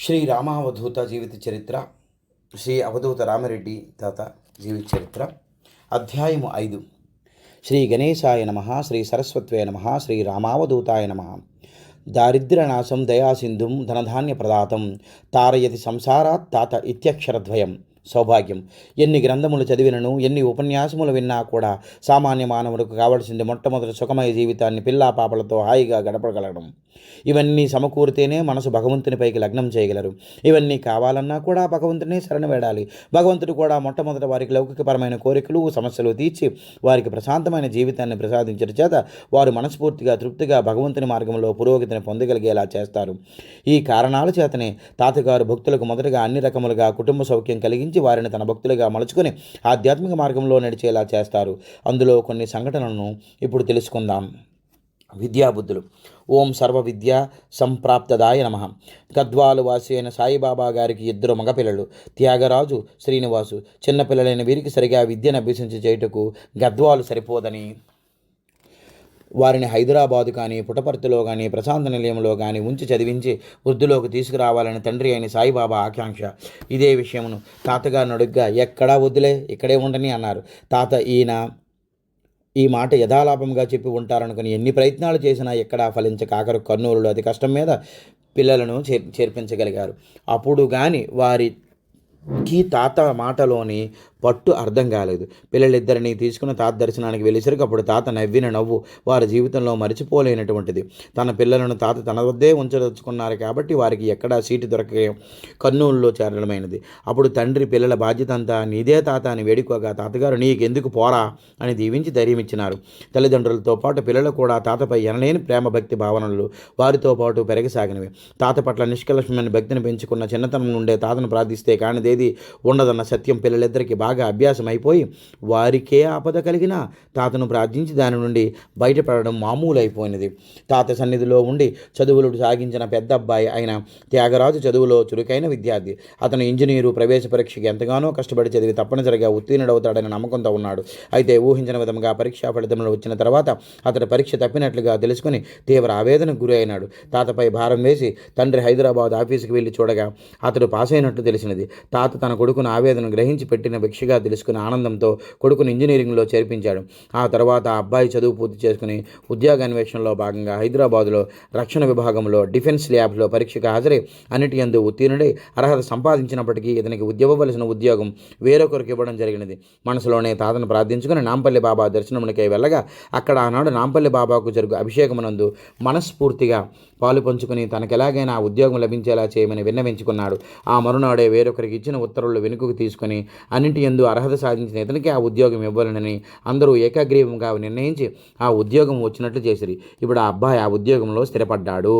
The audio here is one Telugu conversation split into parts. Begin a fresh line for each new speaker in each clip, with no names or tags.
శ్రీ రామావధూత జీవిత చరిత్ర శ్రీ అవధూత రామరెడ్డి తాత జీవిత చరిత్ర అధ్యాయము ఐదు. శ్రీ గణేశాయ నమ శ్రీ సరస్వత్వే నమ శ్రీ రామావధూతాయ నమ. దారిద్ర్యనాశం దయాసింధుం ధనధాన్య ప్రదాతం తారయతి సంసారాత్ తాత ఇత్యక్షరద్వయం. సౌభాగ్యం. ఎన్ని గ్రంథములు చదివినను ఎన్ని ఉపన్యాసములు విన్నా కూడా సామాన్య మానవులకు కావలసింది మొట్టమొదటి సుఖమయ జీవితాన్ని పిల్లా పాపలతో హాయిగా గడపగలగడం. ఇవన్నీ సమకూరితేనే మనసు భగవంతునిపైకి లగ్నం చేయగలరు. ఇవన్నీ కావాలన్నా కూడా భగవంతునే శరణ వేడాలి. భగవంతుడు కూడా మొట్టమొదట వారికి లౌకికపరమైన కోరికలు సమస్యలు తీర్చి వారికి ప్రశాంతమైన జీవితాన్ని ప్రసాదించడం చేత వారు మనస్ఫూర్తిగా తృప్తిగా భగవంతుని మార్గంలో పురోగతిని పొందగలిగేలా చేస్తారు. ఈ కారణాల చేతనే తాతగారు భక్తులకు మొదటగా అన్ని రకములుగా కుటుంబ సౌఖ్యం కలిగించి వారిని తన భక్తులుగా మలుచుకొని ఆధ్యాత్మిక మార్గంలో నడిచేలా చేస్తారు. అందులో కొన్ని సంఘటనలను ఇప్పుడు తెలుసుకుందాం. విద్యాబుద్ధులు. ఓం సర్వ విద్య సంప్రాప్తదాయ నమ. గద్వాలు వాసి అయిన సాయిబాబా గారికి ఇద్దరు మగపిల్లలు. త్యాగరాజు శ్రీనివాసు. చిన్నపిల్లలైన వీరికి సరిగా విద్యను అభ్యసించి చేయుటకు గద్వాలు సరిపోదని వారిని హైదరాబాదు కానీ పుటపర్తిలో కానీ ప్రశాంత నిలయంలో కానీ ఉంచి చదివించి వృద్ధిలోకి తీసుకురావాలని తండ్రి అయిన సాయిబాబా ఆకాంక్ష. ఇదే విషయమును తాతగారిని అడుగ్గా ఎక్కడా వద్దులే ఇక్కడే ఉండని అన్నారు. తాత ఈయన ఈ మాట యథాలాపంగా చెప్పి ఉంటారనుకుని ఎన్ని ప్రయత్నాలు చేసినా ఎక్కడా ఫలించక ఆఖరు కర్నూలులో అతి కష్టం మీద పిల్లలను చేర్ చేర్పించగలిగారు. అప్పుడు కానీ వారికి తాత మాటలోని పట్టు అర్థం కాలేదు. పిల్లలిద్దరిని తీసుకుని తాత దర్శనానికి వెళ్ళేసరికి అప్పుడు తాత నవ్విన నవ్వు వారి జీవితంలో మరిచిపోలేనటువంటిది. తన పిల్లలను తాత తన వద్దే ఉంచదలుచుకున్నారు కాబట్టి వారికి ఎక్కడా సీటు దొరకే కర్నూలులో చేరడమైనది. అప్పుడు తండ్రి పిల్లల బాధ్యత అంతా నీదే తాత అని వేడుకోగా తాతగారు నీకెందుకు పోరా? అని దీవించి ధైర్యం ఇచ్చినారు. తల్లిదండ్రులతో పాటు పిల్లలు కూడా తాతపై ఎనలేని ప్రేమ భక్తి భావనలు వారితో పాటు పెరగసాగినవి. తాత పట్ల నిష్కలషమైన భక్తిని పెంచుకున్న చిన్నతనం నుండే తాతను ప్రార్థిస్తే కానిదేది ఉండదన్న సత్యం పిల్లలిద్దరికీ బాగా అభ్యాసం అయిపోయి వారికే ఆపద కలిగినా తాతను ప్రార్థించి దాని నుండి బయటపడడం మామూలు అయిపోయినది తాత సన్నిధిలో ఉండి చదువులు సాగించిన పెద్ద అబ్బాయి అయిన త్యాగరాజు చదువులో చురుకైన విద్యార్థి. అతను ఇంజనీరు ప్రవేశ పరీక్షకి ఎంతగానో కష్టపడి చదివి తప్పనిసరిగా ఉత్తీర్ణుడవుతాడని నమ్మకంతో ఉన్నాడు. అయితే ఊహించిన విధంగా పరీక్షా ఫలితములు వచ్చిన తర్వాత అతడు పరీక్ష తప్పినట్లుగా తెలుసుకుని తీవ్ర ఆవేదనకు గురి అయినాడు తాతపై భారం వేసి తండ్రి హైదరాబాద్ ఆఫీసుకి వెళ్ళి చూడగా అతడు పాస్ అయినట్లు తెలిసినది. తాత తన కొడుకును ఆవేదన గ్రహించి పెట్టిన భిక్షగా తెలుసుకుని ఆనందంతో కొడుకును ఇంజనీరింగ్లో చేర్పించాడు. ఆ తర్వాత ఆ అబ్బాయి చదువు పూర్తి చేసుకుని ఉద్యోగ అన్వేషణలో భాగంగా హైదరాబాదులో రక్షణ విభాగంలో డిఫెన్స్ ల్యాబ్లో పరీక్షకు హాజరై అన్నిటి యందు ఉత్తీర్ణుడై అర్హత సంపాదించినప్పటికీ ఇతనికి ఉద్యోగవలసిన ఉద్యోగం వేరొకరికి ఇవ్వడం జరిగినది. మనసులోనే తాతను ప్రార్థించుకుని నాంపల్లి బాబా దర్శనమునికై వెళ్ళగా అక్కడ ఆనాడు నాంపల్లి బాబాకు జరుగు అభిషేకమునందు మనస్ఫూర్తిగా పాలు పంచుకుని తనకెలాగైనా ఉద్యోగం లభించేలా చేయమని విన్నవించుకున్నాడు. ఆ మరునాడే వేరొకరికి ఇచ్చిన ఉత్తర్వులు వెనుకకు తీసుకుని అన్నింటి ఎందు అర్హత సాధించిన ఇతనికి ఆ ఉద్యోగం ఇవ్వాలని అందరూ ఏకాగ్రీవంగా నిర్ణయించి ఆ ఉద్యోగం వచ్చినట్లు చేసిరి. ఇప్పుడు ఆ అబ్బాయి ఆ ఉద్యోగంలో స్థిరపడ్డాడు.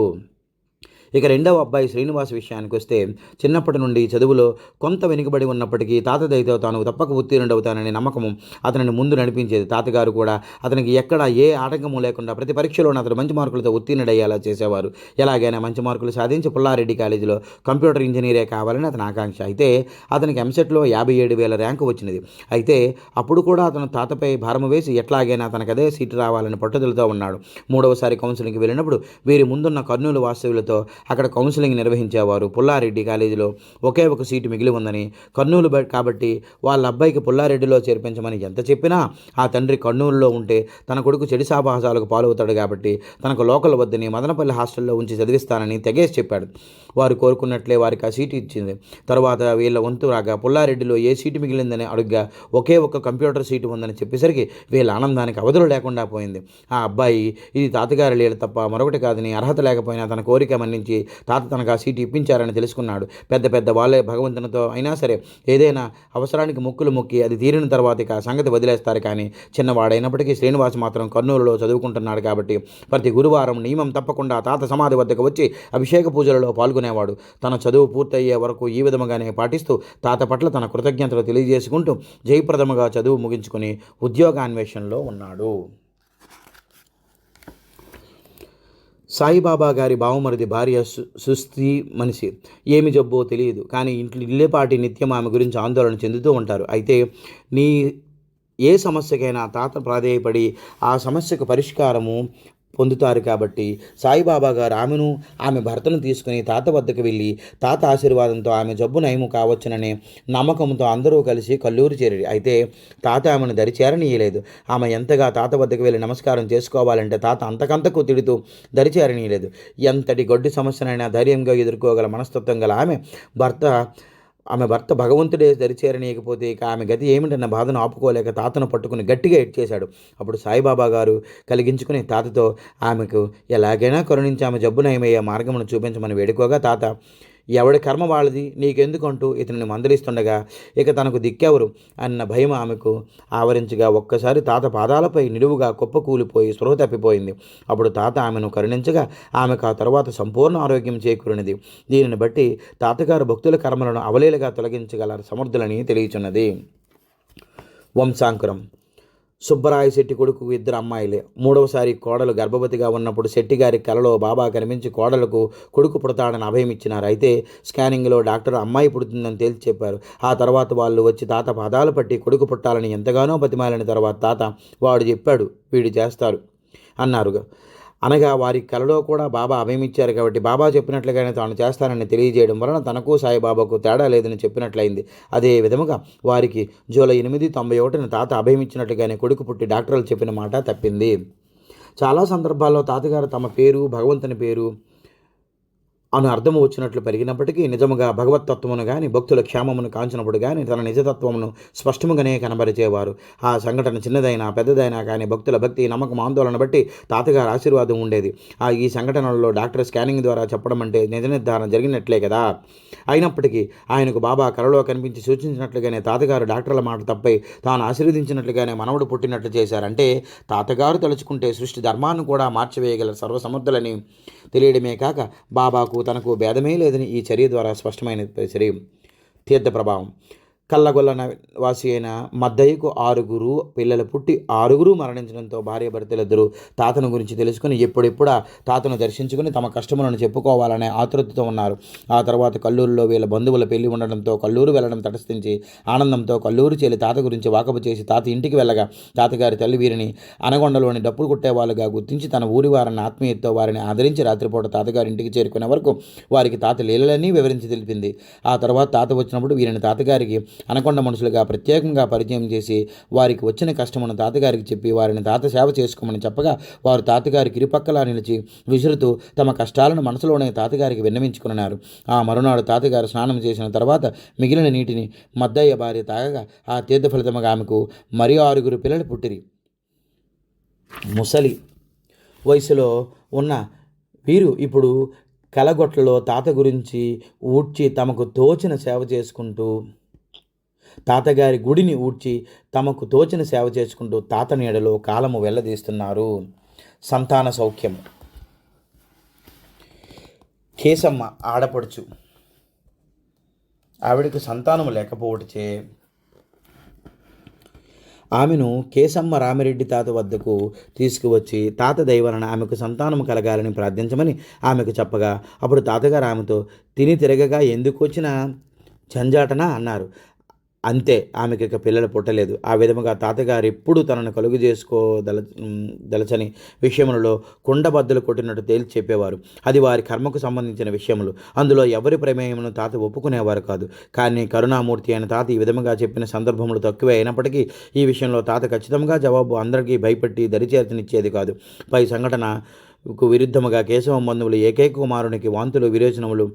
ఇక రెండవ అబ్బాయి శ్రీనివాస్ విషయానికి వస్తే చిన్నప్పటి నుండి చదువులో కొంత వెనుకబడి ఉన్నప్పటికీ తాత దయతో తాను తప్పక ఉత్తీర్ణుడవుతాననే నమ్మకము అతనిని ముందు నడిపించేది తాతగారు కూడా. అతనికి ఎక్కడ ఏ ఆటంకము లేకుండా ప్రతి పరీక్షలోనూ అతను మంచి మార్కులతో ఉత్తీర్ణుడయ్యేలా చేసేవారు. ఎలాగైనా మంచి మార్కులు సాధించి పుల్లారెడ్డి కాలేజీలో కంప్యూటర్ ఇంజనీరే కావాలని అతని ఆకాంక్ష. అయితే అతనికి ఎంసెట్లో యాభై ఏడు వేల ర్యాంకు వచ్చినది. అయితే అప్పుడు కూడా అతను తాతపై భారం వేసి ఎట్లాగైనా తనకు అదే సీటు రావాలని పట్టుదలతో ఉన్నాడు. మూడవసారి కౌన్సిలింగ్కి వెళ్ళినప్పుడు వీరి ముందున్న కర్నూలు వాస్తవ్యులతో అక్కడ కౌన్సిలింగ్ నిర్వహించేవారు. పుల్లారెడ్డి కాలేజీలో ఒకే ఒక సీటు మిగిలి ఉందని కర్నూలు కాబట్టి వాళ్ళ అబ్బాయికి పుల్లారెడ్డిలో చేర్పించమని ఎంత చెప్పినా ఆ తండ్రి కర్నూలులో ఉంటే తన కొడుకు చెడు సాహసాలకు పాలవుతాడు కాబట్టి తనకు లోకల్ వద్దని మదనపల్లి హాస్టల్లో ఉంచి చదివిస్తానని తెగేసి చెప్పాడు. వారు కోరుకున్నట్లే వారికి ఆ సీటు ఇచ్చింది. తర్వాత వీళ్ళ వంతు రాగా పుల్లారెడ్డిలో ఏ సీటు మిగిలిందని అడుగ్గా ఒకే ఒక్క కంప్యూటర్ సీటు ఉందని చెప్పేసరికి వీళ్ళ ఆనందానికి అవధులు లేకుండా పోయింది. ఆ అబ్బాయి ఇది తాతగారి లీల తప్ప మరొకటి కాదని అర్హత లేకపోయినా తన కోరిక మన్నించి తాత తనకు ఆ సీటు ఇప్పించారని తెలుసుకున్నాడు. పెద్ద పెద్ద వాళ్ళే భగవంతునితో అయినా సరే ఏదైనా అవసరానికి మొక్కులు మొక్కి అది తీరిన తర్వాత ఇక సంగతి వదిలేస్తారు కానీ చిన్నవాడైనప్పటికీ శ్రీనివాస్ మాత్రం కర్నూలులో చదువుకుంటున్నాడు కాబట్టి ప్రతి గురువారం నియమం తప్పకుండా తాత సమాధి వద్దకు వచ్చి అభిషేక పూజలలో పాల్గొనేవాడు తన చదువు పూర్తయ్యే వరకు ఈ విధముగానే పాటిస్తూ తాత పట్ల తన కృతజ్ఞతలు తెలియజేసుకుంటూ జయప్రదముగా చదువు ముగించుకుని ఉద్యోగాన్వేషణలో ఉన్నాడు. సాయిబాబా గారి బావమరిది భార్య సు సుస్థి మనిషి. ఏమి జబ్బో తెలియదు. కానీ ఇంట్లో ఇల్లేపాటి నిత్యం ఆమె గురించి ఆందోళన చెందుతూ ఉంటారు. అయితే నీ ఏ సమస్యకైనా తాత ప్రాధేయపడి ఆ సమస్యకు పరిష్కారము పొందుతారు కాబట్టి సాయిబాబా గారు ఆమెను ఆమె భర్తను తీసుకుని తాత వద్దకు వెళ్ళి తాత ఆశీర్వాదంతో ఆమె జబ్బు నయము కావచ్చుననే నమ్మకంతో అందరూ కలిసి కల్లూరు చేరి అయితే తాత ఆమెను దరి చేరనీయలేదు ఆమె ఎంతగా తాత వద్దకు వెళ్ళి నమస్కారం చేసుకోవాలంటే తాత అంతకంతకు తిడుతూ దరి చేరనీయలేదు ఎంతటి గొడ్డి సమస్యనైనా ధైర్యంగా ఎదుర్కోగల మనస్తత్వం గల ఆమె భర్త ఆమె భర్త భగవంతుడే దరిచేరనీయకపోతే ఇక ఆమె గతి ఏమిటన్న బాధను ఆపుకోలేక తాతను పట్టుకుని గట్టిగా ఎడ్చేశాడు అప్పుడు సాయిబాబా గారు కలిగించుకుని తాతతో ఆమెకు ఎలాగైనా కరుణించి ఆమె జబ్బు నయమయ్యే మార్గమును చూపించమని వేడుకోగా తాత. ఎవడి కర్మ వాళ్ళది? నీకెందుకంటూ ఇతనిని మందలిస్తుండగా ఇక తనకు దిక్కెవరు? అన్న భయం ఆమెకు. ఆవరించగా ఒక్కసారి తాత పాదాలపై నిలువుగా కుప్పకూలిపోయి స్పృహ తప్పిపోయింది. అప్పుడు తాత ఆమెను కరుణించగా ఆమెకు ఆ తర్వాత సంపూర్ణ ఆరోగ్యం చేకూరినది. దీనిని బట్టి తాతగారు భక్తుల కర్మలను అవలేలుగా తొలగించగల సమర్థులని తెలియచున్నది. వంశాంకురం. సుబ్బరాయ శెట్టి కొడుకు ఇద్దరు అమ్మాయిలే. మూడవసారి కోడలు గర్భవతిగా ఉన్నప్పుడు శెట్టి గారి కలలో బాబా కనిపించి కోడలకు కొడుకు పుడతాడని అభయం ఇచ్చినారు. అయితే స్కానింగ్లో డాక్టర్ అమ్మాయి పుడుతుందని తేల్చి చెప్పారు. ఆ తర్వాత వాళ్ళు వచ్చి తాత పాదాలు పట్టి కొడుకు పుట్టాలని ఎంతగానో బతిమాలిన తర్వాత తాత వాడు చెప్పాడు వీడు చేస్తారు అన్నారుగా. అనగా వారి కలలో కూడా బాబా అభయమిచ్చారు కాబట్టి బాబా చెప్పినట్లుగానే తాను చేస్తానని తెలియజేయడం వలన తనకు సాయిబాబాకు తేడా లేదని చెప్పినట్లయింది. అదే విధముగా వారికి జూలై ఎనిమిది తొంభై ఒకటిన తాత అభయమిచ్చినట్లుగానే కొడుకు పుట్టి డాక్టర్లు చెప్పిన మాట తప్పింది. చాలా సందర్భాల్లో తాతగారు తమ పేరు భగవంతుని పేరు అను అర్థము వచ్చినట్లు పెరిగినప్పటికీ నిజముగా భగవతత్వమును కానీ భక్తుల క్షేమమును కాంచినప్పుడు కానీ తన నిజతత్వమును స్పష్టముగానే కనబరిచేవారు. ఆ సంఘటన చిన్నదైనా పెద్దదైనా కానీ భక్తుల భక్తి నమ్మకం ఆందోళన బట్టి తాతగారు ఆశీర్వాదం ఉండేది. ఆ ఈ సంఘటనలో డాక్టర్ స్కానింగ్ ద్వారా చెప్పడం అంటే నిజ నిర్ధారణ జరిగినట్లే కదా. అయినప్పటికీ ఆయనకు బాబా కలలో కనిపించి సూచించినట్లుగానే తాతగారు డాక్టర్ల మాట తప్పై తాను ఆశీర్వదించినట్లుగానే మనవడు పుట్టినట్లు చేశారంటే తాతగారు తలుచుకుంటే సృష్టి ధర్మాన్ని కూడా మార్చివేయగల సర్వసమర్థులని తెలియడమే కాక బాబాకు తనకు భేదమే లేదని ఈ చర్య ద్వారా స్పష్టమైన చర్య తీర్థ ప్రభావం. కల్లగొల్ల వాసి అయిన మద్దయ్యకు ఆరుగురు పిల్లలు పుట్టి ఆరుగురు మరణించడంతో భార్య భర్తలిద్దరూ తాతను గురించి తెలుసుకుని ఎప్పుడెప్పుడా తాతను దర్శించుకుని తమ కష్టములను చెప్పుకోవాలనే ఆతృతతో ఉన్నారు. ఆ తర్వాత కల్లూరులో వీళ్ళ బంధువుల పెళ్ళి ఉండడంతో కల్లూరు వెళ్ళడం తటస్థించి ఆనందంతో కల్లూరు చేలి తాత గురించి వాకపు చేసి తాత ఇంటికి వెళ్ళగా తాతగారి తల్లి వీరిని అనగొండలోని డప్పులు కొట్టేవాళ్ళుగా గుర్తించి తన ఊరి వారిని ఆత్మీయతతో వారిని ఆదరించి రాత్రిపూట తాతగారి ఇంటికి చేరుకునే వరకు వారికి తాత లీలలన్నీ వివరించి తెలిపింది. ఆ తర్వాత తాత వచ్చినప్పుడు వీరిని తాతగారికి అనకొండ మనుషులుగా ప్రత్యేకంగా పరిచయం చేసి వారికి వచ్చిన కష్టమును తాతగారికి చెప్పి వారిని తాత సేవ చేసుకోమని చెప్పగా వారు తాతగారికి ఇరుపక్కలా నిలిచి విసురుతూ తమ కష్టాలను మనసులోనే తాతగారికి విన్నవించుకున్నారు. ఆ మరునాడు తాతగారు స్నానం చేసిన తర్వాత మిగిలిన నీటిని మద్దయ్య భార్య తాగగా ఆ తీర్థ ఫలితముగా ఆమెకు మరి ఆరుగురు పిల్లలు పుట్టిరి. ముసలి వయసులో ఉన్న వీరు ఇప్పుడు కలగొట్లలో తాత గురించి ఊడ్చి తమకు తోచిన సేవ చేసుకుంటూ తాతగారి గుడిని ఊడ్చి తమకు తోచిన సేవ చేసుకుంటూ తాత నీడలో కాలము వెళ్ళదీస్తున్నారు సంతాన సౌఖ్యము కేసమ్మ ఆడపడుచు. ఆవిడకు సంతానము లేకపోవటచే ఆమెను కేసమ్మ రామిరెడ్డి తాత వద్దకు తీసుకువచ్చి తాత దయవలన ఆమెకు సంతానం కలగాలని ప్రార్థించమని ఆమెకు చెప్పగా అప్పుడు తాతగారు ఆమెతో తిని తిరగగా ఎందుకు వచ్చిన జంజాటన అన్నారు. అంతే ఆమెకి ఇక పిల్లలు పుట్టలేదు ఆ విధముగా తాతగారు ఎప్పుడు తనను కలుగు చేసుకోదల దలచని విషయములలో కుండబద్దలు కొట్టినట్టు తేల్చి చెప్పేవారు. అది వారి కర్మకు సంబంధించిన విషయములు. అందులో ఎవరి ప్రమేయమును తాత ఒప్పుకునేవారు కాదు. కానీ కరుణామూర్తి అయిన తాత ఈ విధముగా చెప్పిన సందర్భములు తక్కువే అయినప్పటికీ ఈ విషయంలో తాత ఖచ్చితంగా జవాబు అందరికీ భయపెట్టి దరిచేర్చనిచ్చేది కాదు. పై సంఘటనకు విరుద్ధముగా కేశవ బంధువులు ఏకైక కుమారునికి వాంతులు విరేచనములు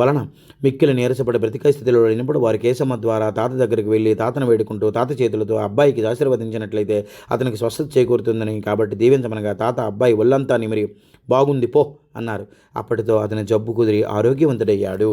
వలన మిక్కిలి నీరసపడి బ్రతిక స్థితిలో లేనప్పుడు వారి కేశమ్మ ద్వారా తాత దగ్గరికి వెళ్ళి తాతను వేడుకుంటూ తాత చేతులతో అబ్బాయికి ఆశీర్వదించినట్లయితే అతనికి స్వస్థత చేకూరుతుందని కాబట్టి దీవించమనగా తాత అబ్బాయి ఒళ్ళంతా నిమిరి బాగుంది పో అన్నారు. అప్పటితో అతని జబ్బు కుదిరి ఆరోగ్యవంతుడయ్యాడు.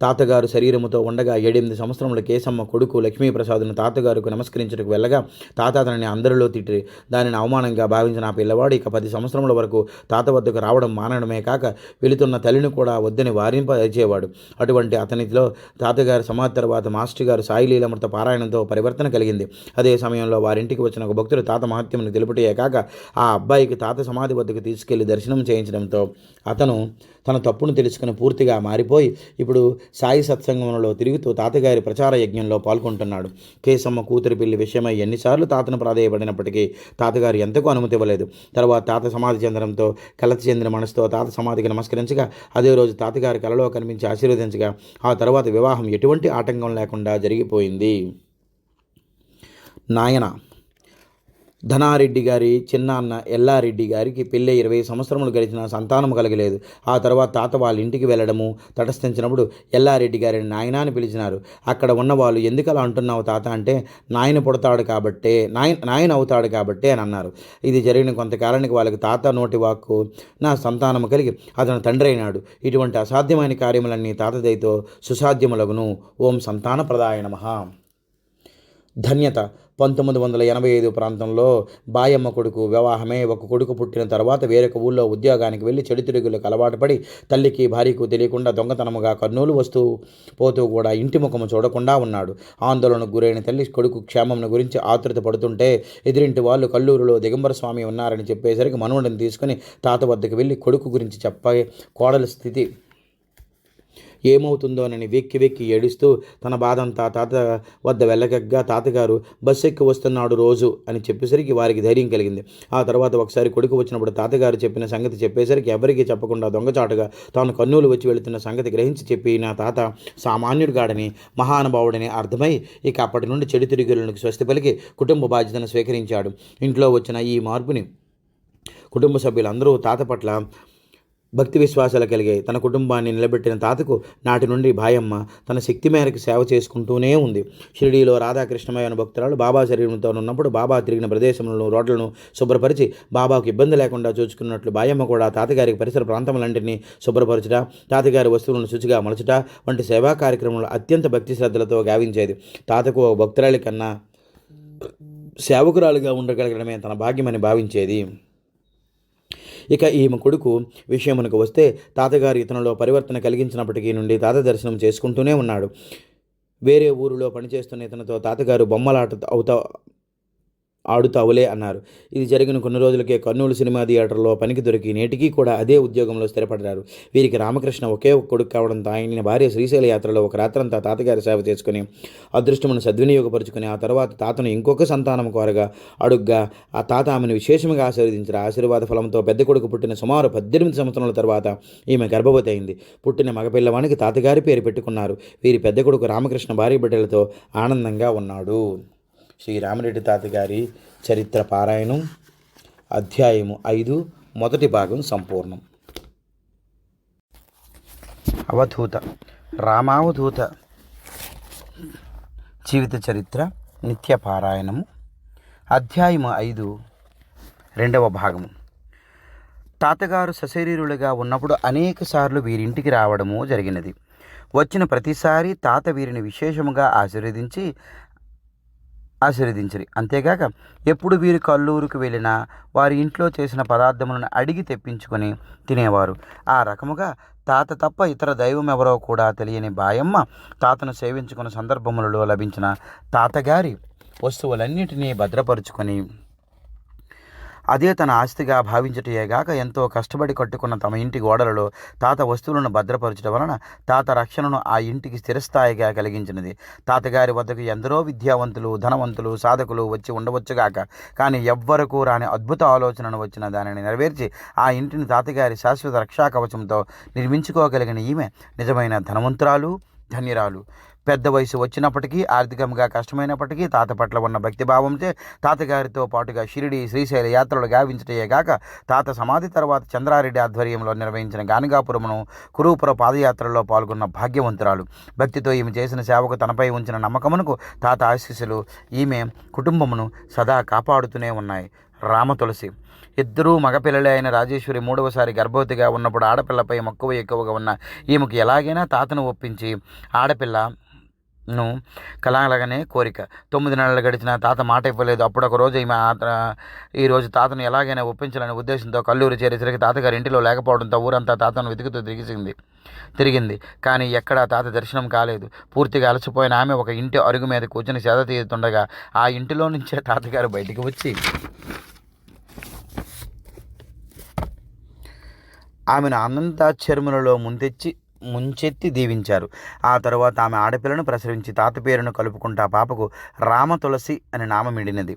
తాతగారు శరీరముతో ఉండగా ఏడెనిమిది సంవత్సరముల కేసమ్మ కొడుకు లక్ష్మీప్రసాద్ను తాతగారుకు నమస్కరించడానికి వెళ్ళగా తాత అతనిని అందరిలో తిట్టి దానిని అవమానంగా భావించిన ఆ పిల్లవాడు ఇక పది సంవత్సరముల వరకు తాత వద్దకు రావడం మానడమే కాక వెళుతున్న తల్లిని కూడా వద్దని వారింపచేవాడు అటువంటి అతనిలో తాతగారు సమాధి తర్వాత మాస్టర్ గారు సాయిలీలమృత పారాయణంతో పరివర్తన కలిగింది. అదే సమయంలో వారింటికి వచ్చిన ఒక భక్తుడు తాత మహత్యమును తెలుపుటే కాక ఆ అబ్బాయికి తాత సమాధి వద్దకు తీసుకెళ్ళి దర్శనం చేయించడంతో అతను తన తప్పును తెలుసుకుని పూర్తిగా మారిపోయి ఇప్పుడు సాయి సత్సంగంలో తిరుగుతూ తాతగారి ప్రచార యజ్ఞంలో పాల్గొంటున్నాడు. కేసమ్మ కూతురి పెళ్ళి విషయమై ఎన్నిసార్లు తాతను ప్రాధేయపడినప్పటికీ తాతగారు ఎంతకు అనుమతి ఇవ్వలేదు. తర్వాత తాత సమాధి చెందడంతో కలత చెందిన మనసుతో తాత సమాధికి నమస్కరించగా అదే రోజు తాతగారి కలలో కనిపించి ఆశీర్వదించగా ఆ తర్వాత వివాహం ఎటువంటి ఆటంకం లేకుండా జరిగిపోయింది. నాయన ధనారెడ్డి గారి చిన్నాన్న ఎల్లారెడ్డి గారికి పెళ్ళి ఇరవై సంవత్సరములు గడిచిన సంతానం కలగలేదు. ఆ తర్వాత తాత వాళ్ళ ఇంటికి వెళ్ళడము తటస్థించినప్పుడు ఎల్లారెడ్డి గారిని నాయన అని పిలిచినారు. అక్కడ ఉన్న వాళ్ళు ఎందుకు అలా అంటున్నావు తాత అంటే నాయన పుడతాడు కాబట్టే నాయన నాయన అవుతాడు కాబట్టే అని అన్నారు. ఇది జరిగిన కొంతకాలానికి వాళ్ళకి తాత నోటి వాక్కు నా సంతానము కలిగి అతను తండ్రి అయినాడు. ఇటువంటి అసాధ్యమైన కార్యములన్నీ తాత దయతో సుసాధ్యములగును. ఓం సంతాన ప్రదాయ నమః. ధన్యత. పంతొమ్మిది వందల ఎనభై ఐదు ప్రాంతంలో బాయమ్మ కొడుకు వివాహమే ఒక కొడుకు పుట్టిన తర్వాత వేరొక ఊళ్ళో ఉద్యోగానికి వెళ్ళి చెడు తిరుగులకు అలవాటు పడి తల్లికి భార్యకు తెలియకుండా దొంగతనముగా కర్నూలు వస్తూ పోతూ కూడా ఇంటి ముఖము చూడకుండా ఉన్నాడు. ఆందోళనకు గురైన తల్లి కొడుకు క్షేమంను గురించి ఆతృత పడుతుంటే ఎదురింటి వాళ్ళు కల్లూరులో దిగంబర స్వామి ఉన్నారని చెప్పేసరికి మనవడిని తీసుకుని తాత వద్దకు వెళ్ళి కొడుకు గురించి చెప్పే కోడల స్థితి ఏమవుతుందోనని వెక్కి వెక్కి ఏడుస్తూ తన బాధంతా తాత వద్ద వెళ్ళగగ్గా తాతగారు బస్సు ఎక్కి వస్తున్నాడు రోజు అని చెప్పేసరికి వారికి ధైర్యం కలిగింది. ఆ తర్వాత ఒకసారి కొడుకు వచ్చినప్పుడు తాతగారు చెప్పిన సంగతి చెప్పేసరికి ఎవరికీ చెప్పకుండా దొంగచాటుగా తాను కర్నూలు వచ్చి వెళుతున్న సంగతి గ్రహించి చెప్పి నా తాత సామాన్యుడు గాడని మహానుభావుడని అర్థమై ఇక అప్పటి నుండి చెడు తిరుగులకు స్వస్తి పలికి కుటుంబ బాధ్యతను స్వీకరించాడు. ఇంట్లో వచ్చిన ఈ మార్పుని కుటుంబ సభ్యులందరూ తాత పట్ల భక్తి విశ్వాసాలు కలిగాయి తన కుటుంబాన్ని నిలబెట్టిన తాతకు నాటి నుండి భాయమ్మ తన శక్తి మేరకు సేవ చేసుకుంటూనే ఉంది. షిరిడీలో రాధాకృష్ణమయ్య భక్తురాలు బాబా శరీరంతో ఉన్నప్పుడు బాబా తిరిగిన ప్రదేశంలో రోడ్లను శుభ్రపరిచి బాబాకు ఇబ్బంది లేకుండా చూసుకున్నట్లు బాయమ్మ కూడా తాతగారికి పరిసర ప్రాంతములన్నింటినీ శుభ్రపరచుట తాతగారి వస్తువులను శుచిగా మలచుట వంటి సేవా కార్యక్రమంలో అత్యంత భక్తి శ్రద్ధలతో గావించేది. తాతకు ఓ భక్తురాలి కన్నా సేవకురాలుగా ఉండగలగడమే తన భాగ్యమని భావించేది. ఇక ఈమె కొడుకు విషయమునకు వస్తే తాతగారు ఇతనిలో పరివర్తన కలిగించినప్పటికీ నుండి తాత దర్శనం చేసుకుంటూనే ఉన్నాడు. వేరే ఊరిలో పనిచేస్తున్న ఇతనితో తాతగారు బొమ్మలాట అవుతా ఆడుతావులే అన్నారు. ఇది జరిగిన కొన్ని రోజులకే కర్నూలు సినిమా థియేటర్లో పనికి దొరికి నేటికి కూడా అదే ఉద్యోగంలో స్థిరపడ్డారు. వీరికి రామకృష్ణ ఒకే ఒక కొడుకు కావడంతో ఆయన భార్య శ్రీశైల యాత్రలో ఒక రాత్రంతా తాతగారి సేవ చేసుకుని అదృష్టమును సద్వినియోగపరుచుకుని ఆ తర్వాత తాతను ఇంకొక సంతానం కోరగా అడుగ్గా ఆ తాత ఆమెను విశేషంగా ఆశీర్వదించారు ఆశీర్వాద ఫలంతో పెద్ద కొడుకు పుట్టిన సుమారు పద్దెనిమిది సంవత్సరాల తర్వాత ఈమె గర్భవతి అయింది. పుట్టిన మగపిల్లవానికి తాతగారి పేరు పెట్టుకున్నారు. వీరి పెద్ద కొడుకు రామకృష్ణ భార్య బిడ్డలతో ఆనందంగా ఉన్నాడు. శ్రీ రామిరెడ్డి తాతగారి చరిత్ర పారాయణం అధ్యాయము ఐదు మొదటి భాగం సంపూర్ణం. అవధూత రామావధూత జీవిత చరిత్ర నిత్య పారాయణము అధ్యాయము ఐదు రెండవ భాగము. తాతగారు సశరీరులుగా ఉన్నప్పుడు అనేకసార్లు వీరింటికి రావడము జరిగినది. వచ్చిన ప్రతిసారి తాత వీరిని విశేషముగా ఆశీర్వదించి ఆశీర్వదించరి. అంతేగాక ఎప్పుడు వీరు కల్లూరుకు వెళ్ళినా వారి ఇంట్లో చేసిన పదార్థములను అడిగి తెప్పించుకొని తినేవారు. ఆ రకముగా తాత తప్ప ఇతర దైవం ఎవరో కూడా తెలియని బాయమ్మ తాతను సేవించుకున్న సందర్భములలో లభించిన తాతగారి వస్తువులన్నిటినీ భద్రపరుచుకొని అదే తన ఆస్తిగా భావించటయేగాక ఎంతో కష్టపడి కట్టుకున్న తమ ఇంటి గోడలలో తాత వస్తువులను భద్రపరచడం వలన తాత రక్షణను ఆ ఇంటికి స్థిరస్థాయిగా కలిగించినది. తాతగారి వద్దకు ఎందరో విద్యావంతులు ధనవంతులు సాధకులు వచ్చి ఉండవచ్చుగాక కానీ ఎవ్వరకు రాని అద్భుత ఆలోచనను వచ్చిన దానిని నెరవేర్చి ఆ ఇంటిని తాతగారి శాశ్వత రక్షా కవచంతో నిర్మించుకోగలిగిన ఈమె నిజమైన ధనవంతురాలు ధన్యరాలు. పెద్ద వయసు వచ్చినప్పటికీ ఆర్థికంగా కష్టమైనప్పటికీ తాత పట్ల ఉన్న భక్తిభావంతో తాతగారితో పాటుగా షిరిడి శ్రీశైల యాత్రలు గావించటే గాక తాత సమాధి తర్వాత చంద్రారెడ్డి ఆధ్వర్యంలో నిర్వహించిన గానగాపురమును కురూపుర పాదయాత్రలో పాల్గొన్న భాగ్యవంతురాలు. భక్తితో ఈమె చేసిన సేవకు తనపై ఉంచిన నమ్మకమునకు తాత ఆశీస్సులు ఈమె కుటుంబమును సదా కాపాడుతూనే ఉన్నాయి. రామ తులసి. ఇద్దరూ మగపిల్లలే అయిన రాజేశ్వరి మూడవసారి గర్భవతిగా ఉన్నప్పుడు ఆడపిల్లపై మక్కువ ఎక్కువగా ఉన్న ఈమెకు ఎలాగైనా తాతను ఒప్పించి ఆడపిల్ల ను కలాగనే కోరిక. తొమ్మిది నెలలు గడిచిన తాత మాట ఇవ్వలేదు. అప్పుడు ఒక రోజు ఈమె ఆ- ఈరోజు తాతను ఎలాగైనా ఒప్పించాలనే ఉద్దేశంతో కల్లూరు చేరేసరికి తాతగారి ఇంటిలో లేకపోవడంతో ఊరంతా తాతను వెతుకుతూ తిరిగింది. తిరిగింది. కానీ ఎక్కడా తాత దర్శనం కాలేదు. పూర్తిగా అలసిపోయిన ఆమె ఒక ఇంటి అరుగు మీద కూర్చుని సేద తీరుతుండగా ఆ ఇంటిలో నుంచే తాతగారు బయటికి వచ్చి ఆమెను అనంతాశ్చర్ములలో ముందెచ్చి ముంచెత్తి దీవించారు. ఆ తరువాత ఆమె ఆడపిల్లను ప్రసవించి తాత పేరును కలుపుకుంటా పాపకు రామ తులసి అని నామమిడినది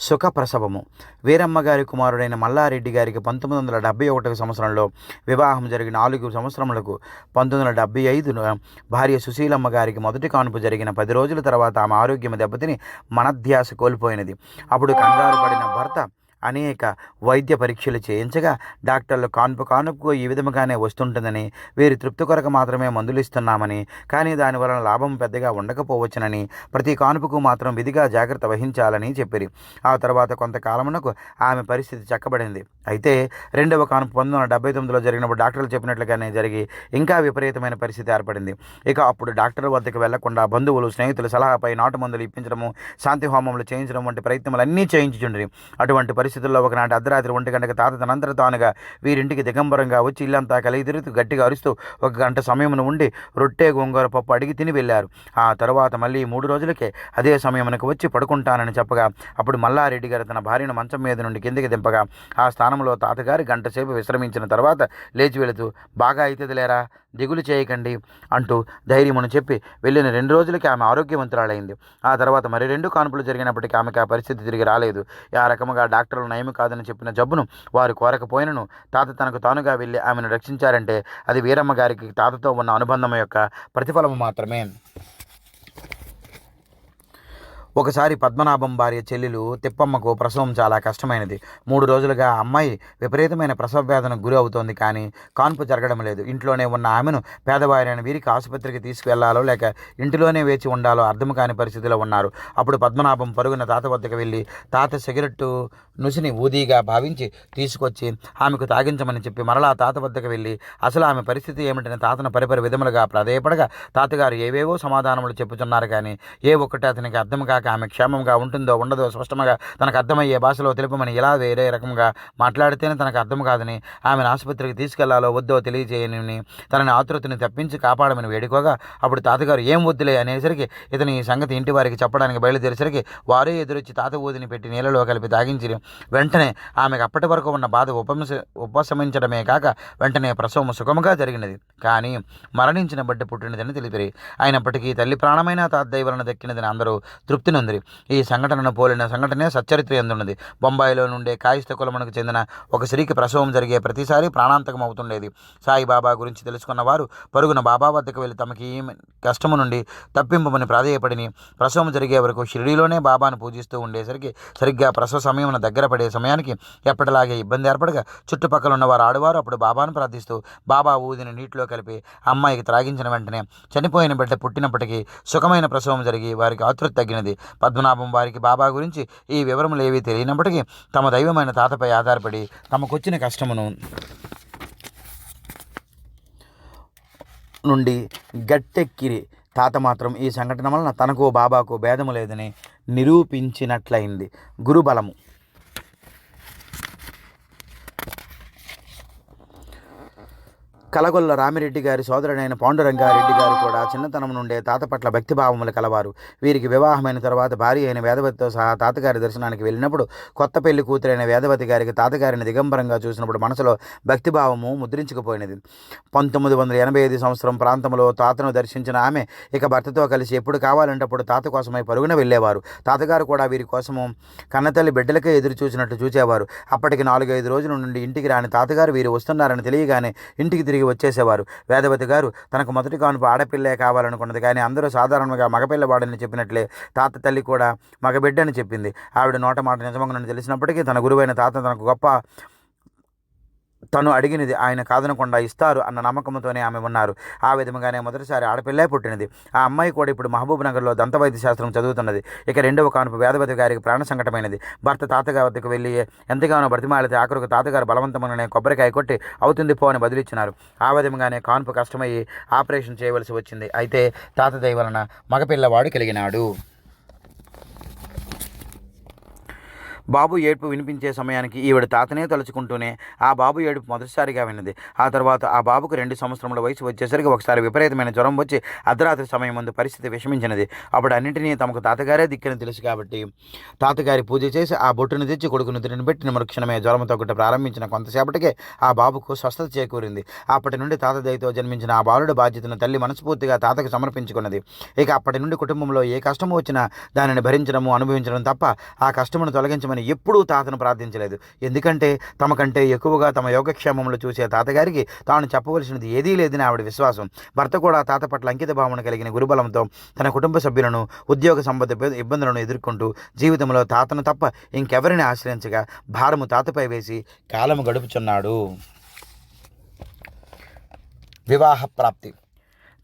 సుఖ ప్రసవము వీరమ్మ గారి కుమారుడైన మల్లారెడ్డి గారికి పంతొమ్మిది వందల డెబ్బై ఒకటవ సంవత్సరంలో వివాహం జరిగిన నాలుగు సంవత్సరములకు పంతొమ్మిది వందల డెబ్బై ఐదున భార్య సుశీలమ్మ గారికి మొదటి కానుపు జరిగిన పది రోజుల తర్వాత ఆమె ఆరోగ్యం దెబ్బతిని మనధ్యాస కోల్పోయినది. అప్పుడు కంగారు పడిన భర్త అనేక వైద్య పరీక్షలు చేయించగా డాక్టర్లు కాన్పు కానుపుకు ఈ విధముగానే వస్తుంటుందని వీరి తృప్తి కొరకు మాత్రమే మందులు ఇస్తున్నామని కానీ దానివలన లాభం పెద్దగా ఉండకపోవచ్చునని ప్రతి కానుపుకు మాత్రం విధిగా జాగ్రత్త వహించాలని చెప్పిరి. ఆ తర్వాత కొంతకాలమునకు ఆమె పరిస్థితి చక్కబడింది. అయితే రెండవ కానుపు పంతొమ్మిది వందల డెబ్బై తొమ్మిదిలో జరిగినప్పుడు డాక్టర్లు చెప్పినట్లుగానే జరిగి ఇంకా విపరీతమైన పరిస్థితి ఏర్పడింది. ఇక అప్పుడు డాక్టర్ వద్దకు వెళ్ళకుండా బంధువులు స్నేహితుల సలహాపై నాటు మందులు ఇప్పించడము శాంతి హోమములు చేయించడం వంటి ప్రయత్నములు అన్నీ చేయించుచుండ్రి. అటువంటి పరిస్థితుల్లో ఒకనాటి అర్ధరాత్రి ఒంటి గంటకు తాత తనంతర తానుగా వీరింటికి దిగంబరంగా వచ్చి ఇల్లంతా కలిగి తిరుగుతూ గట్టిగా అరుస్తూ ఒక గంట సమయమును ఉండి రొట్టె గోంగూర పప్పు అడిగి తిని వెళ్ళారు. ఆ తర్వాత మళ్ళీ మూడు రోజులకే అదే సమయమునకు వచ్చి పడుకుంటానని చెప్పగా అప్పుడు మల్లారెడ్డి గారు తన భార్యను మంచం మీద నుండి కిందికి దింపగా ఆ స్థానంలో తాతగారి గంటసేపు విశ్రమించిన తర్వాత లేచి వెళుతూ బాగా అవుతుంది లేరా దిగులు చేయకండి అంటూ ధైర్యమును చెప్పి వెళ్ళిన రెండు రోజులకి ఆమె ఆరోగ్యవంతురాలైంది. ఆ తర్వాత మరి రెండు కాన్పులు జరిగినప్పటికీ ఆమెకు ఆ పరిస్థితి తిరిగి రాలేదు. ఆ రకముగా డాక్టర్లు నయము కాదని చెప్పిన జబ్బును వారు కోరకపోయినను. తాత తనకు తానుగా వెళ్ళి ఆమెను రక్షించారంటే అది వీరమ్మ గారికి తాతతో ఉన్న అనుబంధం యొక్క ప్రతిఫలము మాత్రమే. ఒకసారి పద్మనాభం భార్య చెల్లెలు తిప్పమ్మకు ప్రసవం చాలా కష్టమైనది. మూడు రోజులుగా అమ్మాయి విపరీతమైన ప్రసవ వేదనకు గురి అవుతోంది కానీ కాన్పు జరగడం లేదు. ఇంట్లోనే ఉన్న ఆమెను పేదవారైన వీరికి ఆసుపత్రికి తీసుకువెళ్ళాలో లేక ఇంటిలోనే వేచి ఉండాలో అర్థం కాని పరిస్థితిలో ఉన్నారు. అప్పుడు పద్మనాభం పరుగున తాత వద్దకు వెళ్ళి తాత సిగరెట్టు నుసిని ఊదీగా భావించి తీసుకొచ్చి ఆమెకు తాగించమని చెప్పి మరలా తాత వద్దకు వెళ్ళి అసలు ఆమె పరిస్థితి ఏమిటని తాతను పరిపరి విధములుగా ప్రాధేయపడగా తాతగారు ఏవేవో సమాధానములు చెప్పుచున్నారు కానీ ఏ ఒక్కటి అతనికి అర్థం కాక ఆమె క్షేమంగా ఉంటుందో ఉండదో స్పష్టంగా తనకు అర్థమయ్యే భాషలో తెలుపమని ఇలా వేరే రకంగా మాట్లాడితేనే తనకు అర్థం కాదని ఆమెను ఆసుపత్రికి తీసుకెళ్ళాలో వద్దో తెలియజేయని తనని ఆతృతని తప్పించి కాపాడమని వేడుకోగా అప్పుడు తాతగారు ఏం వద్దులే అనేసరికి ఇతని ఈ సంగతి ఇంటి వారికి చెప్పడానికి బయలుదేరేసరికి వారే ఎదురొచ్చి తాత ఊదిని పెట్టి నీళ్ళలో కలిపి తాగించి వెంటనే ఆమెకు అప్పటి వరకు ఉన్న బాధ ఉపశ ఉపశమించడమే కాక వెంటనే ప్రసవం సుఖముగా జరిగినది. కానీ మరణించిన బిడ్డ పుట్టినదని తెలిపిరి. అయినప్పటికీ తల్లి ప్రాణమైన తాతయ్య వలన దక్కినదని అందరూ తృప్తిని నొందిరి ఈ సంఘటనను పోలిన సంఘటనే సచ్చరిత్ర ఎందున్నది. బొంబాయిలో నుండే కాయిస్త కులమునకు చెందిన ఒక స్త్రీకి ప్రసవం జరిగే ప్రతిసారి ప్రాణాంతకం అవుతుండేది. సాయిబాబా గురించి తెలుసుకున్న వారు పరుగున బాబా వద్దకు వెళ్ళి తమకి ఈ కష్టము నుండి తప్పింపమని ప్రాధేయపడిని. ప్రసవం జరిగే వరకు షిరిడీలోనే బాబాను పూజిస్తూ ఉండేసరికి సరిగ్గా ప్రసవ సమయం దగ్గర పడే సమయానికి ఎప్పటిలాగే ఇబ్బంది ఏర్పడగా చుట్టుపక్కల ఉన్నవారు ఆడవారు అప్పుడు బాబాను ప్రార్థిస్తూ బాబా ఊదిని నీటిలో కలిపి అమ్మాయికి త్రాగించిన వెంటనే చనిపోయిన బిడ్డ పుట్టినప్పటికీ సుఖమైన ప్రసవం జరిగి వారికి ఆతృత తగ్గినది. పద్మనాభం వారికి బాబా గురించి ఈ వివరములు ఏవీ తెలియనప్పటికీ తమ దైవమైన తాతపై ఆధారపడి తమకొచ్చిన కష్టమును నుండి గట్టెక్కిరి. తాత మాత్రం ఈ సంఘటన వలన తనకు బాబాకు భేదము లేదని నిరూపించినట్లయింది. గురుబలము. కలగొల్ల రామిరెడ్డి గారి సోదరుడైన పాండురంగారెడ్డి గారు కూడా చిన్నతనం నుండే తాత పట్ల భక్తిభావములు కలవారు. వీరికి వివాహమైన తర్వాత భార్య అయిన వేదవతితో సహా తాతగారి దర్శనానికి వెళ్ళినప్పుడు కొత్త పెళ్ళి కూతురైన వేదవతి గారికి తాతగారిని దిగంబరంగా చూసినప్పుడు మనసులో భక్తిభావము ముద్రించుకుపోయినది. పంతొమ్మిది వందల ఎనభై ఐదు సంవత్సరం ప్రాంతంలో తాతను దర్శించిన ఆమె ఇక భర్తతో కలిసి ఎప్పుడు కావాలంటే అప్పుడు తాత కోసమై పరుగున వెళ్ళేవారు. తాతగారు కూడా వీరి కోసము కన్నతల్లి బిడ్డలకే ఎదురు చూసినట్టు చూచేవారు. అప్పటికి నాలుగైదు రోజుల నుండి ఇంటికి రాని తాతగారు వీరు వస్తున్నారని తెలియగానే ఇంటికి తిరిగి వచ్చేసేవారు. వేదవతి గారు తనకు మొదటి కానుపు ఆడపిల్లే కావాలనుకున్నది. కానీ అందరూ సాధారణంగా మగపిల్లవాడని చెప్పినట్లే తాత తల్లి కూడా మగబిడ్డని చెప్పింది. ఆవిడ నోట మాట నిజమగనని తెలిసినప్పటికీ తన గురువైన తాత తనకు గొప్ప తను అడిగినది ఆయన కాదనకుండా ఇస్తారు అన్న నమ్మకంతోనే ఆమె ఉన్నారు. ఆ విధంగానే మొదటిసారి ఆడపిల్లే పుట్టినది. ఆ అమ్మాయి కూడా ఇప్పుడు మహబూబ్ నగర్లో దంతవైద్య శాస్త్రం చదువుతున్నది. ఇక రెండవ కానుపు వేదవతి గారికి ప్రాణ సంకటమైనది. భర్త తాతగారి వద్దకు వెళ్ళి ఎంతగానో బ్రతిమాలితే ఆఖరుకు తాతగారు బలవంతమనే కొబ్బరికాయ కొట్టి అవుతుంది పో అని బదిలిచ్చినారు. ఆ విధంగానే కాన్పు కష్టమయ్యి ఆపరేషన్ చేయవలసి వచ్చింది. అయితే తాత దయ వలన మగపిల్లవాడు కలిగినాడు. బాబు ఏడుపు వినిపించే సమయానికి ఈవిడ తాతనే తలుచుకుంటూనే ఆ బాబు ఏడుపు మొదటిసారిగా విన్నది. ఆ తర్వాత ఆ బాబుకు రెండు సంవత్సరముల వయసు వచ్చేసరికి ఒకసారి విపరీతమైన జ్వరం వచ్చి అర్ధరాత్రి సమయం ముందు పరిస్థితి విషమించినది. అప్పుడు అన్నింటినీ తమకు తాతగారే దిక్కని తెలుసు కాబట్టి తాతగారి పూజ చేసి ఆ బొట్టును తెచ్చి కొడుకును తిరిగి పెట్టిన మరుక్షణమే జ్వరం తగ్గుట ప్రారంభించిన కొంతసేపటికే ఆ బాబుకు స్వస్థత చేకూరింది. అప్పటి నుండి తాత దయతో జన్మించిన ఆ బాలుడు బాధ్యతను తల్లి మనస్ఫూర్తిగా తాతకు సమర్పించుకున్నది. ఇక అప్పటి నుండి కుటుంబంలో ఏ కష్టము వచ్చినా దానిని భరించడము అనుభవించడం తప్ప ఆ కష్టమును తొలగించమని ఎప్పుడూ తాతను ప్రార్థించలేదు. ఎందుకంటే తమకంటే ఎక్కువగా తమ యోగక్షేమంలో చూసే తాతగారికి తాను చెప్పవలసినది ఏదీ లేదని ఆవిడ విశ్వాసం. భర్త కూడా తాత పట్ల అంకిత భావన కలిగిన గురుబలంతో తన కుటుంబ సభ్యులను ఉద్యోగ సంబంధ ఇబ్బందులను ఎదుర్కొంటూ జీవితంలో తాతను తప్ప ఇంకెవరిని ఆశ్రయించగా భారము తాతపై వేసి కాలము గడుపుచున్నాడు. వివాహ ప్రాప్తి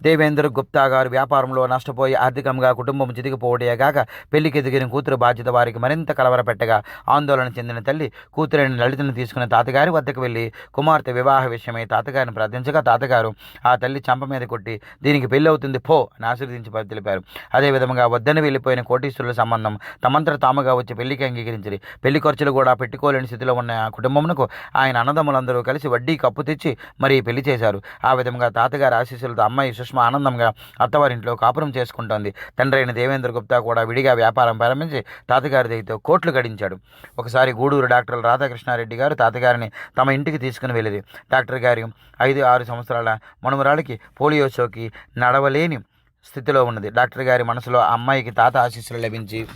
దేవేంద్ర గుప్తా గారు వ్యాపారంలో నష్టపోయి ఆర్థికంగా కుటుంబం చితికిపోవడేగాక పెళ్ళికి ఎదిగిన కూతురు బాధ్యత వారికి మరింత కలవరపెట్టగా ఆందోళన చెందిన తల్లి కూతురైన లలితను తీసుకున్న తాతగారి వద్దకు వెళ్ళి కుమార్తె వివాహ విషయమై తాతగారిని ప్రార్థించగా తాతగారు ఆ తల్లి చంప మీద కొట్టి దీనికి పెళ్ళి అవుతుంది పో అని ఆశీర్వదించి తెలిపారు. అదేవిధంగా వద్దని వెళ్ళిపోయిన కోటీశ్వరుల సంబంధం తమంతట తాముగా వచ్చి పెళ్ళికి అంగీకరించింది పెళ్ళి ఖర్చులు కూడా పెట్టుకోలేని స్థితిలో ఉన్న ఆ కుటుంబమునకు ఆయన అన్నదమ్ములందరూ కలిసి వడ్డీకి అప్పు తెచ్చి మరీ పెళ్ళి చేశారు. ఆ విధంగా తాతగారి ఆశీస్సులతో అమ్మాయి సుష్మ ఆనందంగా అత్తవారింట్లో కాపురం చేసుకుంటోంది. తండ్రి అయిన దేవేంద్ర గుప్తా కూడా విడిగా వ్యాపారం ప్రారంభించి తాతగారి దయతో కోట్లు గడించాడు. ఒకసారి గూడూరు డాక్టర్ రాధాకృష్ణారెడ్డి గారు తాతగారిని తమ ఇంటికి తీసుకుని వెళ్ళేది. డాక్టర్ గారి ఐదు ఆరు సంవత్సరాల మనుమరాలికి పోలియో సోకి నడవలేని స్థితిలో ఉన్నది. డాక్టర్ గారి మనసులో అమ్మాయికి తాత ఆశీస్సులు లభించి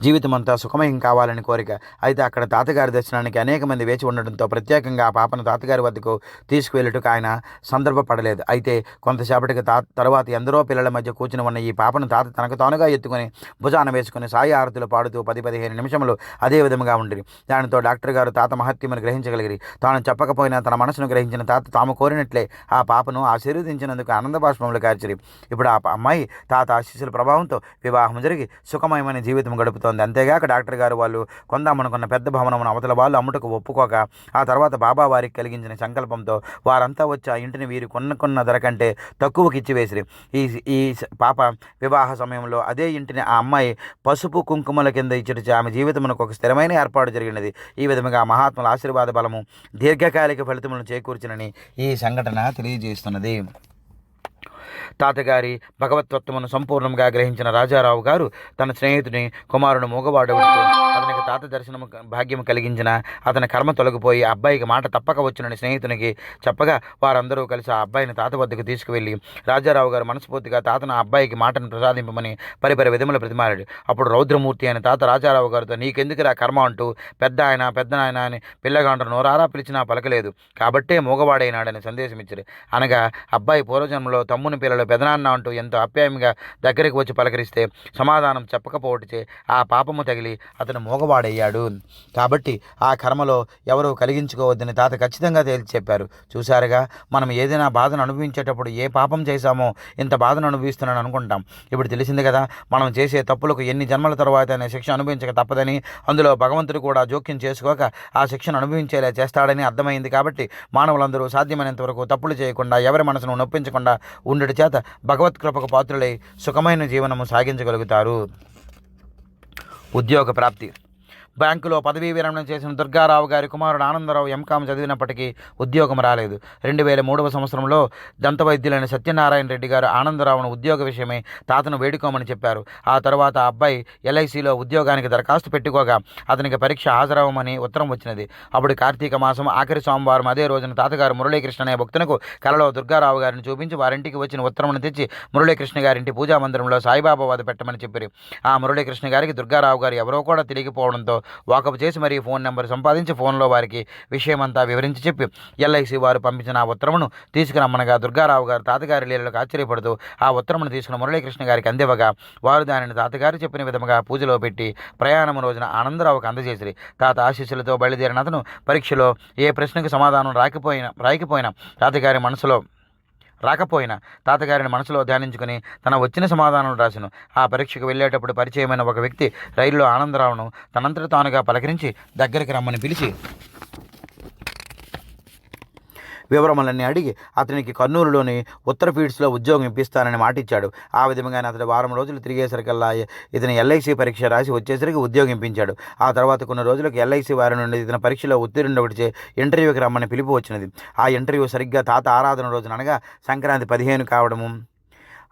జీవితం అంతా సుఖమయం కావాలని కోరిక. అయితే అక్కడ తాతగారి దర్శనానికి అనేక మంది వేచి ఉండడంతో ప్రత్యేకంగా ఆ పాపను తాతగారి వద్దకు తీసుకువెళ్ళుటకు ఆయన సందర్భపడలేదు అయితే కొంతసేపటికి తా తర్వాత ఎందరో పిల్లల మధ్య కూర్చుని ఉన్న ఈ పాపను తాత తనకు తానుగా ఎత్తుకుని భుజాన వేసుకుని సాయి ఆరతులు పాడుతూ పది పదిహేను నిమిషములు అదే విధంగా ఉండిరి. దానితో డాక్టర్ గారు తాత మహత్యమును గ్రహించగలిగిరి. తాను చెప్పకపోయినా తన మనసును గ్రహించిన తాత తాము కోరినట్లే ఆ పాపను ఆశీర్వదించినందుకు ఆనంద బాష్పములు కార్చిరి. ఇప్పుడు ఆ అమ్మాయి తాత ఆశీస్సుల ప్రభావంతో వివాహం జరిగి సుఖమయమైన జీవితం గడుపుతోంది. అంతేగాక డాక్టర్ గారు వాళ్ళు కొందామనుకున్న పెద్ద భవనమును అవతల వాళ్ళు అమ్ముటకు ఒప్పుకోక ఆ తర్వాత బాబా వారికి కలిగించిన సంకల్పంతో వారంతా వచ్చి ఆ ఇంటిని వీరు కొనుక్కున్న ధర కంటే తక్కువకి ఇచ్చివేసిరి. ఈ ఈ పాప వివాహ సమయంలో అదే ఇంటిని ఆ అమ్మాయి పసుపు కుంకుమల కింద ఇచ్చుట ఆమె జీవితమునకు ఒక స్థిరమైన ఏర్పాటు జరిగినది. ఈ విధముగా మహాత్ముల ఆశీర్వాద బలము దీర్ఘకాలిక ఫలితములను చేకూర్చినని ఈ సంఘటన తెలియజేస్తున్నది. తాతగారి భగవత్వత్వమును సంపూర్ణంగా గ్రహించిన రాజారావు గారు తన స్నేహితుని కుమారుడు మూగవాడు అతనికి తాత దర్శనము భాగ్యం కలిగించిన అతని కర్మ తొలగిపోయి అబ్బాయికి మాట తప్పక వచ్చినని స్నేహితునికి చెప్పగా వారందరూ కలిసి ఆ అబ్బాయిని తాత వద్దకు తీసుకువెళ్ళి రాజారావు గారు మనస్ఫూర్తిగా తాతను ఆ అబ్బాయికి మాటను ప్రసాదింపమని పరిపరి విధముల ప్రతిమారాడు. అప్పుడు రౌద్రమూర్తి అయిన తాత రాజారావు గారితో నీకెందుకురా కర్మ? అంటూ పెద్ద ఆయన పెద్ద ఆయన అని పిల్లగాండ్రు నోరారా పిలిచినా పలకలేదు. కాబట్టే మూగవాడైనాడని సందేశం ఇచ్చారు అనగా అబ్బాయి పూర్వజన్మలో తమ్ముని పిల్లలు పెదనాన్న అంటూ ఎంతో ఆప్యాయంగా దగ్గరికి వచ్చి పలకరిస్తే సమాధానం చెప్పకపోవటిచే ఆ పాపము తగిలి అతను మూగవాడయ్యాడు. కాబట్టి ఆ కర్మలో ఎవరూ కలిగించుకోవద్దని తాత ఖచ్చితంగా తేల్చి చెప్పారు. చూశారుగా మనం ఏదైనా బాధను అనుభవించేటప్పుడు ఏ పాపం చేశామో ఇంత బాధను అనుభవిస్తున్నాను అనుకుంటాం. ఇప్పుడు తెలిసింది కదా మనం చేసే తప్పులకు ఎన్ని జన్మల తర్వాత శిక్ష అనుభవించక తప్పదని అందులో భగవంతుడు కూడా జోక్యం చేసుకోక ఆ శిక్షను అనుభవించేలా చేస్తాడని అర్థమైంది కాబట్టి మానవులందరూ సాధ్యమైనంత వరకు తప్పులు చేయకుండా ఎవరి మనసును నొప్పించకుండా ఉండటి చేత భగవత్ కృపకు పాత్రులై సుఖమైన జీవనము సాగించగలుగుతారు. ఉద్యోగ ప్రాప్తి. బ్యాంకులో పదవీ విరమణ చేసిన దుర్గారావు గారి కుమారుడు ఆనందరావు ఎంకామ్ చదివినప్పటికీ ఉద్యోగం రాలేదు. రెండు వేల మూడవ సంవత్సరంలో దంత వైద్యులైన సత్యనారాయణ రెడ్డి గారు ఆనందరావును ఉద్యోగ విషయమై తాతను వేడుకోమని చెప్పారు. ఆ తర్వాత అబ్బాయి ఎల్ఐసిలో ఉద్యోగానికి దరఖాస్తు పెట్టుకోగా అతనికి పరీక్ష హాజరవ్వమని ఉత్తరం వచ్చినది. అప్పుడు కార్తీక మాసం ఆఖరి సోమవారం అదే రోజున తాతగారు మురళీకృష్ణ అనే భక్తునకు కలలో దుర్గారావు గారిని చూపించి వారింటికి వచ్చిన ఉత్తరమును తెచ్చి మురళీకృష్ణ గారింటి పూజా మందిరంలో సాయిబాబా వద్ద పెట్టమని చెప్పారు. ఆ మురళీకృష్ణ గారికి దుర్గారావు గారు ఎవరో కూడా తెలియకపోవడంతో వాకప్ చేసి మరీ ఫోన్ నెంబర్ సంపాదించి ఫోన్లో వారికి విషయమంతా వివరించి చెప్పి ఎల్ఐసి వారు పంపించిన ఆ ఉత్తరమును తీసుకురమ్మనగా దుర్గారావు గారు తాతగారి లీలలకు ఆశ్చర్యపడుతూ ఆ ఉత్తరమును తీసుకున్న మురళీకృష్ణ గారికి అందివ్వగా వారు దానిని తాతగారు చెప్పిన విధముగా పూజలో పెట్టి ప్రయాణము రోజున ఆనందరావుకు అందజేసిరి. తాత ఆశీస్సులతో బయలుదేరిన అతను పరీక్షలో ఏ ప్రశ్నకు సమాధానం రాకపోయినా రాయకపోయినా తాతగారి మనసులో రాకపోయినా తాతగారిని మనసులో ధ్యానించుకుని తన వచ్చిన సమాధానం రాసును ఆ పరీక్షకు వెళ్ళేటప్పుడు పరిచయమైన ఒక వ్యక్తి రైల్లో ఆనందరావును తనంతట తానుగా పలకరించి దగ్గరికి రమ్మని పిలిచి వివరములన్నీ అడిగి అతనికి కర్నూలులోని ఉత్తర ఫీడ్స్లో ఉద్యోగం ఇప్పిస్తానని మాటిచ్చాడు. ఆ విధంగానే అతడు వారం రోజులు తిరిగేసరికల్లా ఇతని ఎల్ఐసి పరీక్ష రాసి వచ్చేసరికి ఉద్యోగం ఇప్పించాడు. ఆ తర్వాత కొన్ని రోజులకు ఎల్ఐసి వారి నుండి ఇతని పరీక్షలో ఉత్తీర్ణుడు ఒకటి ఇంటర్వ్యూకి రమ్మని పిలుపు వచ్చినది. ఆ ఇంటర్వ్యూ సరిగ్గా తాత ఆరాధన రోజున అనగా సంక్రాంతి పదిహేను కావడము.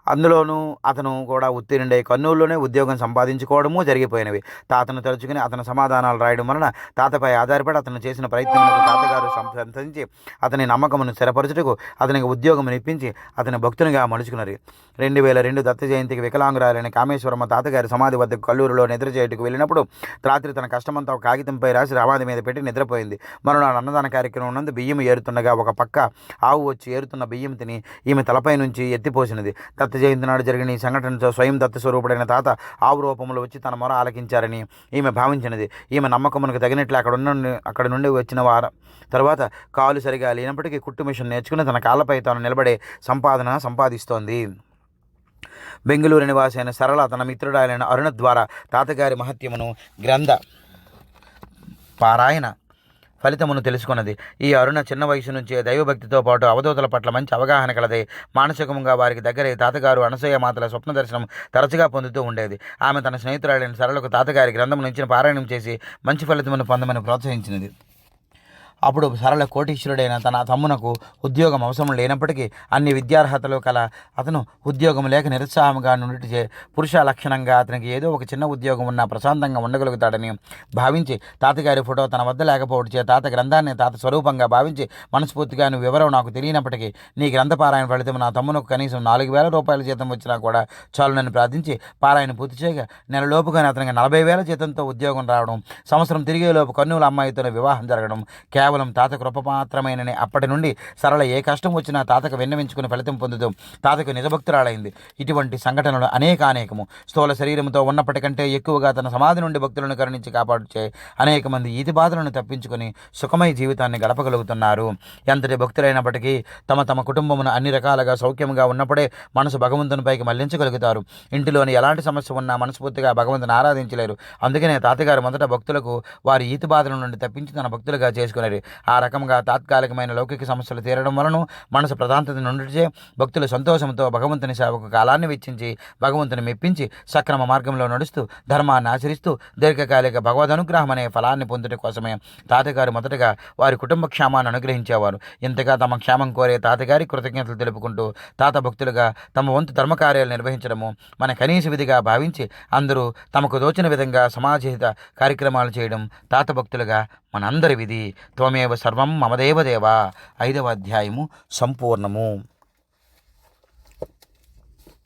అందులోనూ అతను కూడా ఉత్తీర్ణుడై కర్నూలులోనే ఉద్యోగం సంపాదించుకోవడము జరిగిపోయినవి. తాతను తలుచుకుని అతని సమాధానాలు రాయడం వలన తాతపై ఆధారపడి అతను చేసిన ప్రయత్నములకు తాతగారు సంతరించి అతని నమ్మకమును స్థిరపరచుటకు అతనికి ఉద్యోగం ఇప్పించి అతని భక్తునిగా మలుచుకున్నారు. రెండు వేల రెండు దత్త జయంతికి వికలాంగురాలైన కామేశ్వరమ్మ తాతగారి సమాధి వద్దకు కల్లూరులో నిద్ర చేయటకు వెళ్ళినప్పుడు రాత్రి తన కష్టమంతా ఒక కాగితంపై రాసి సమాధి మీద పెట్టి నిద్రపోయింది. మరునాడు అన్నదాన కార్యక్రమం నందు బియ్యం ఏరుతుండగా ఒక పక్క ఆవు వచ్చి ఏరుతున్న బియ్యం తిని ఈమె తలపై నుంచి ఎత్తిపోసినది. దత్త జయంతి నాడు జరిగిన ఈ సంఘటనతో స్వయం దత్త స్వరూపుడైన తాత ఆవు రూపంలో వచ్చి తన మొర ఆలకించారని ఈమె భావించినది. ఈమె నమ్మకమునకు తగినట్లు అక్కడ ఉన్న అక్కడ నుండి వచ్చిన వారం తర్వాత కాలు సరిగా లేనప్పటికీ కుట్టు మిషన్ నేర్చుకుని తన కాళ్ళపై తాను నిలబడే సంపాదన సంపాదిస్తోంది. బెంగళూరు నివాసి అయిన సరళ తన మిత్రుడాలైన అరుణ ద్వారా తాతగారి మహత్యమును గ్రంథ పారాయణ ఫలితమును తెలుసుకున్నది. ఈ అరుణ చిన్న వయసు నుంచే దైవభక్తితో పాటు అవధూతల పట్ల మంచి అవగాహన కలదే. మానసికంగా వారికి దగ్గరే తాతగారు అనసూయ మాతల స్వప్న దర్శనం తరచుగా పొందుతూ ఉండేది. ఆమె తన స్నేహితురాలైన సరళకు తాతగారి గ్రంథం నుంచి పారాయణం చేసి మంచి ఫలితమును పొందమని ప్రోత్సహించినది. అప్పుడు సరళ కోటీశ్వరుడైన తన తమ్మునకు ఉద్యోగం అవసరం లేనప్పటికీ అన్ని విద్యార్హతలు కల అతను ఉద్యోగం లేక నిరుత్సాహంగా నుండి పురుష లక్షణంగా అతనికి ఏదో ఒక చిన్న ఉద్యోగం ఉన్నా ప్రశాంతంగా ఉండగలుగుతాడని భావించి తాతగారి ఫోటో తన వద్ద లేకపోవడం చే తాత గ్రంథాన్ని తాత స్వరూపంగా భావించి మనస్ఫూర్తిగా నువ్వు వివరం నాకు తెలియనప్పటికీ నీ గ్రంథ పారాయణ ఫలితం నా తమ్మునకు కనీసం నాలుగు వేల రూపాయల జీతం వచ్చినా కూడా చాలు నన్ను ప్రార్థించి పారాయణ పూర్తి చేయగా నెలలోపుగానే అతనికి నలభై వేల జీతంతో ఉద్యోగం రావడం సంవత్సరం తిరిగేలోపు కర్నూలు అమ్మాయితో వివాహం జరగడం కేవలం తాత కృప మాత్రమేనని అప్పటి నుండి సరళ ఏ కష్టం వచ్చినా తాతకు విన్నవించుకుని ఫలితం పొందుతూ తాతకు నిజభక్తురాలైంది. ఇటువంటి సంఘటనలు అనేక అనేకము స్థూల శరీరంతో ఉన్నప్పటికంటే ఎక్కువగా తన సమాధి నుండి భక్తులను కరుణించి కాపాడుచే అనేక మంది ఈతి బాధలను తప్పించుకొని సుఖమయ జీవితాన్ని గడపగలుగుతున్నారు. ఎంతటి భక్తులైనప్పటికీ తమ తమ కుటుంబమును అన్ని రకాలుగా సౌఖ్యంగా ఉన్నప్పుడే మనసు భగవంతునిపైకి మళ్ళించగలుగుతారు. ఇంటిలోని ఎలాంటి సమస్య ఉన్నా మనస్ఫూర్తిగా భగవంతుని ఆరాధించలేరు. అందుకనే తాతగారు మొదట భక్తులకు వారి ఈతి బాధల నుండి తప్పించి తన భక్తులుగా చేసుకునేది ఆ రకంగా తాత్కాలికమైన లౌకిక సమస్యలు తీరడం వలన మనసు ప్రశాంతత నుండిచే భక్తులు సంతోషంతో భగవంతుని సేవకు కాలాన్ని వెచ్చించి భగవంతుని మెప్పించి సక్రమ మార్గంలో నడుస్తూ ధర్మాన్ని ఆచరిస్తూ దీర్ఘకాలిక భగవద్ అనుగ్రహం అనే ఫలాన్ని పొందుట కోసమే తాతగారు మొదటగా వారి కుటుంబ క్షేమాన్ని అనుగ్రహించేవారు. ఇంతగా తమ క్షేమం కోరే తాతగారి కృతజ్ఞతలు తెలుపుకుంటూ తాత భక్తులుగా తమ వంతు ధర్మకార్యాలు నిర్వహించడము మన కనీస విధిగా భావించి అందరూ తమకు దోచిన విధంగా సమాజహిత కార్యక్రమాలు చేయడం తాత భక్తులుగా మనందరి విధి. త్వమేవ సర్వం మమదేవ దేవ. ఐదవ అధ్యాయము సంపూర్ణము.